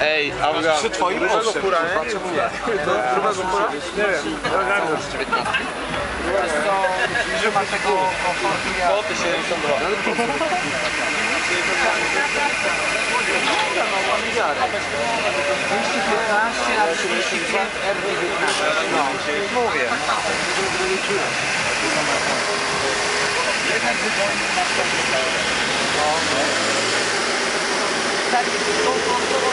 Ej, Auga. Przy twoim Grubego kura, nie? Grubego kura? Nie wiem. Że ma tego komfortu jak... Boty 72. 215 na 35 R19. No, mówię. Tak, to, to, to,